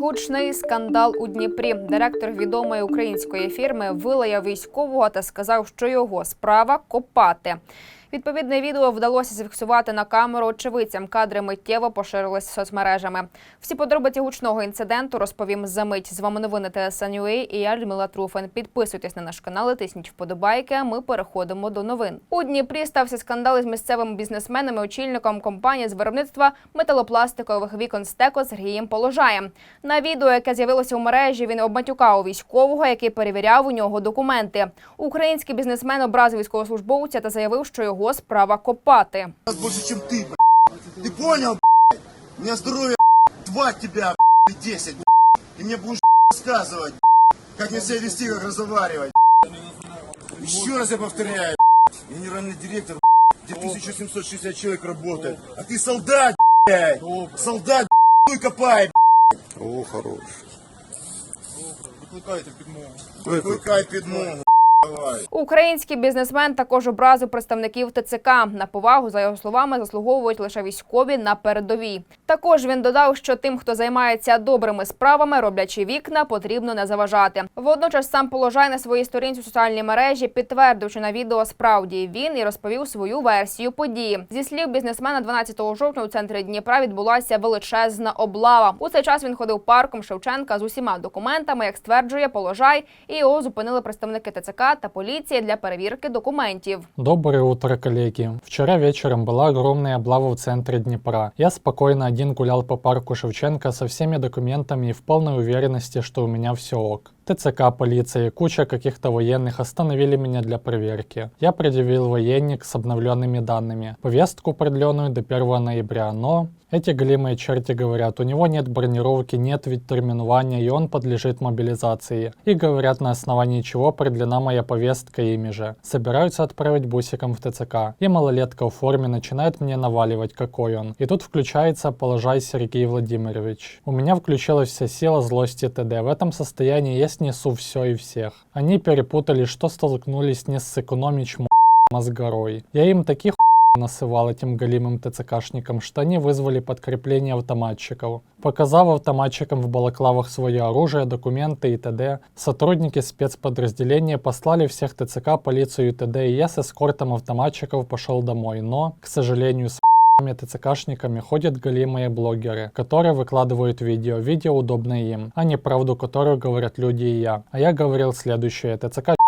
Гучний скандал у Дніпрі. Директор відомої української фірми вилаяв військового та сказав, що його справа копати. Відповідне відео вдалося зафіксувати на камеру очевидцям. Кадри миттєво поширились соцмережами. Всі подробиці гучного інциденту розповім за мить. З вами новини ТСНЮА і я Людмила Труфен. Підписуйтесь на наш канал, тисніть вподобайки. А ми переходимо до новин. У Дніпрі стався скандал із місцевими бізнесменами, очільником компанії з виробництва металопластикових вікон стеко Сергієм Положаєм. На відео, яке з'явилося у мережі, він обматюкав військового, який перевіряв у нього документи. Український бізнесмен образив військовослужбовця та заявив, що його його справа копати. Більше, ніж ти, б***ь. Ти поняв, б***ь? У мене здоров'я, два тебе, б***ь, 10, б***ь. Ти мені будеш, б***ь, розказувати, б***ь, як мені себе вести, як розмовляти. Еще раз я повторяю, б***ь. генеральный директор, б***ь, где 1760 человек работает, а ты солдат, блядь, солдат, б***ь, копай, б***ь. О, хорош. Викликайте підмогу. Викликай підмогу. Український бізнесмен також образив представників ТЦК. На повагу, за його словами, заслуговують лише військові на передовій. Також він додав, що тим, хто займається добрими справами, роблячи вікна, потрібно не заважати. Водночас сам положай на своїй сторінці у соціальній мережі підтвердив, що на відео справді він і розповів свою версію події. Зі слів бізнесмена, 12 жовтня у центрі Дніпра відбулася величезна облава. У цей час він ходив парком Шевченка з усіма документами, як стверджує положай, і його зупинили представники ТЦК та поліції для перевірки документів. Доброе утро, коллеги. Вчера вечером была огромная облава в центре Днепра. Я спокойно один гулял по парку Шевченко со всеми документами и в полной уверенности, что у меня все ок. ТЦК, полиция и куча каких-то военных остановили меня для проверки. Я предъявил военник с обновленными данными. Повестку продленную до 1 ноября, но эти голимые черти говорят, у него нет бронировки, нет терминования и он подлежит мобилизации. И говорят, на основании чего продлена моя повестка ими же. Собираются отправить бусиком в ТЦК. И малолетка в форме начинает мне наваливать, какой он. И тут включается положай Сергей Владимирович. У меня включилась вся сила злости ТД. В этом состоянии я снесу все и всех. Они перепутали, что столкнулись не с экономичем, а. Я им таких насывал этим голимым ТЦКшникам, что они вызвали подкрепление автоматчиков. Показав автоматчикам в балаклавах свое оружие, документы и т.д., сотрудники спецподразделения послали всех ТЦК, полицию и т.д., и я с эскортом автоматчиков пошел домой. Но, к сожалению, с ТЦКшниками ходят голимые блогеры, которые выкладывают видео. Видео удобно им, а не правду, которую говорят люди и я. А я говорил следующее. ТЦК ***ники,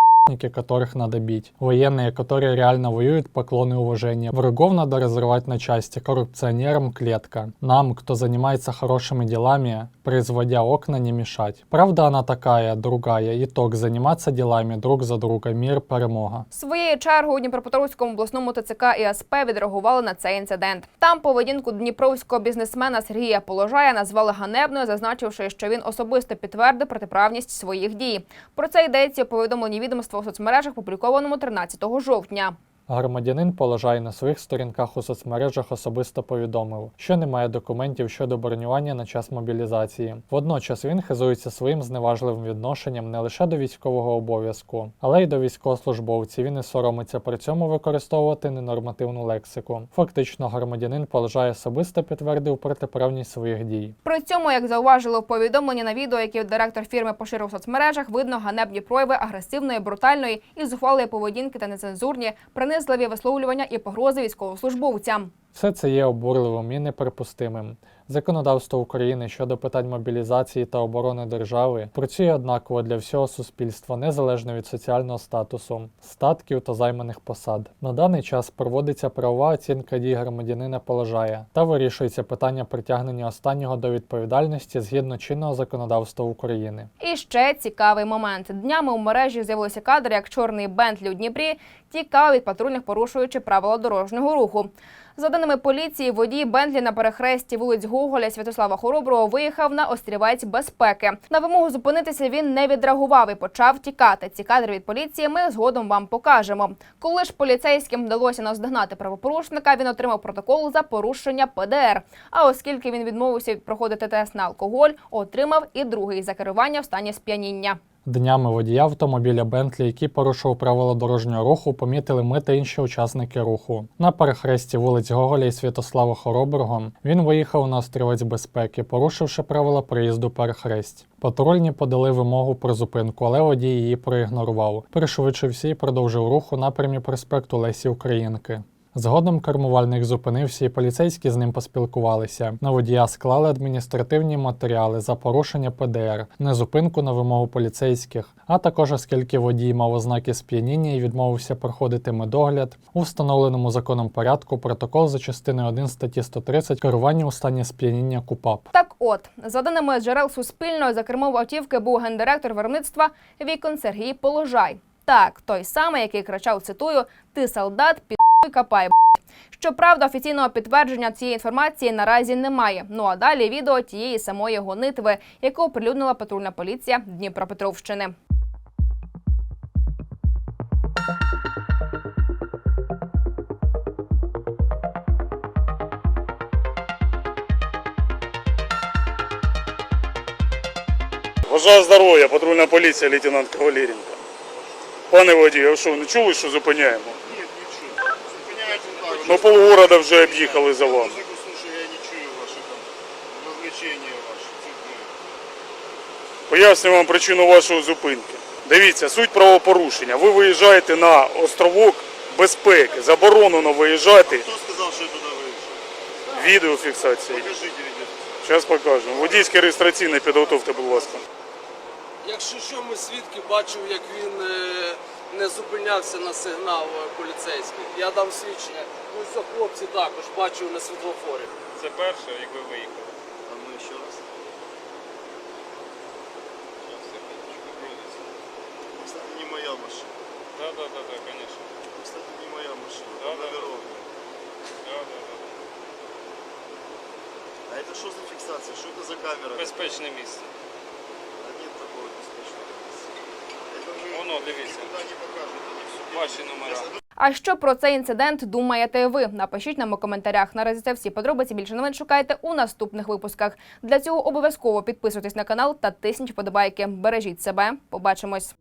которых надо бить. Военные, которые реально воюют, поклон и уважение. Врагов надо разрывать на части. Коррупционерам клетка. Нам, кто занимается хорошими делами, производя окна, не мешать. Правда она такая, другая. Итог. Заниматься делами друг за друга. Мир, перемога. Своєю чергою у Дніпропетровському обласному ТЦК і СП відреагували на цей інцидент. Там поведінку дніпровського бізнесмена Сергія Положая назвали ганебною, зазначивши, що він особисто підтвердив протиправність своїх дій. Про це йдеться у повідомленні відомства у соцмережах, публікованому 13 жовтня. Громадянин Положай на своїх сторінках у соцмережах особисто повідомив, що немає документів щодо бронювання на час мобілізації. Водночас він хизується своїм зневажливим відношенням не лише до військового обов'язку, але й до військовослужбовців. Він не соромиться при цьому використовувати ненормативну лексику. Фактично, громадянин Положай особисто підтвердив протиправність своїх дій. При цьому, як зауважили в повідомленні на відео, яке директор фірми поширив у соцмережах, видно ганебні прояви агресивної, брутальної і зухвалої поведінки та нецензурні, принизливі висловлювання і погрози військовослужбовцям. Все це є обурливим і неприпустимим. Законодавство України щодо питань мобілізації та оборони держави працює однаково для всього суспільства, незалежно від соціального статусу, статків та займаних посад. На даний час проводиться правова оцінка дій громадянина положає та вирішується питання притягнення останнього до відповідальності згідно чинного законодавства України. І ще цікавий момент. Днями у мережі з'явилися кадри, як чорний Бентлі у Дніпрі тікав від патрульних, порушуючи правила дорожнього руху. За даними поліції, водій Бентлі на перехресті вулиць Гоголя Святослава Хороброго виїхав на острівець безпеки. На вимогу зупинитися він не відреагував і почав тікати. Ці кадри від поліції ми згодом вам покажемо. Коли ж поліцейським вдалося наздогнати правопорушника, він отримав протокол за порушення ПДР. А оскільки він відмовився проходити тест на алкоголь, отримав і другий за керування в стані сп'яніння. Днями водія автомобіля Бентлі, який порушував правила дорожнього руху, помітили ми та інші учасники руху. На перехресті вулиць Гоголя і Святослава Хороброго він виїхав на острівець безпеки, порушивши правила проїзду перехресть. Патрульні подали вимогу про зупинку, але водій її проігнорував. Пришвидшився і продовжив рух у напрямі проспекту Лесі Українки. Згодом кермувальник зупинився і поліцейські з ним поспілкувалися. На водія склали адміністративні матеріали за порушення ПДР, незупинку на вимогу поліцейських, а також оскільки водій мав ознаки сп'яніння і відмовився проходити медогляд у встановленому законом порядку протокол за частиною 1 статті 130 керування у стані сп'яніння КУПАП. Так от, за даними джерел Суспільного, за кермом автівки був гендиректор виробництва Вікон Сергій Положай. Так, той самий, який кричав, цитую: Ти солдат, під капай. Щоправда, офіційного підтвердження цієї інформації наразі немає. Ну а далі відео тієї самої гонитви, яку оприлюднила патрульна поліція Дніпропетровщини. Бажаю здоров'я, патрульна поліція, лейтенант Кавалеренко. Пане водій, а що, не чули, що зупиняємо? Нет, не чую. Зупиняйте так. Ми полгорода вже об'їхали за вами. Музыку слушаю, я не чую ваши там развлечения ваши. цветные. Поясню вам причину вашої зупинки. Дивіться, суть правопорушення. Ви виїжджаєте на островок безпеки. Заборонено виїжджати. Кто сказал, что я туда выезжаю? Відеофіксація. Покажите видео. Зараз покажемо. Водійське реєстраційне підготовте, будь ласка. Якщо що, ми свідки бачив, як він е, не зупинявся на сигнал е, поліцейський. Я дам свідчення. Ну, це хлопці також бачив на світлофорі. Це перше, як ви виїхали. А ну еще раз. Кстати, не моя машина. Так, так, так, звісно. Кстати, не моя машина. Да, да, да. Номерованная. А это что за фиксация? Что это за камера? Безпечне місце. Дивіться. Ваші номера. А що про цей інцидент думаєте ви? Напишіть нам у коментарях. Наразі це всі подробиці. Більше новин шукайте у наступних випусках. Для цього обов'язково підписуйтесь на канал та тисніть вподобайки. Бережіть себе. Побачимось.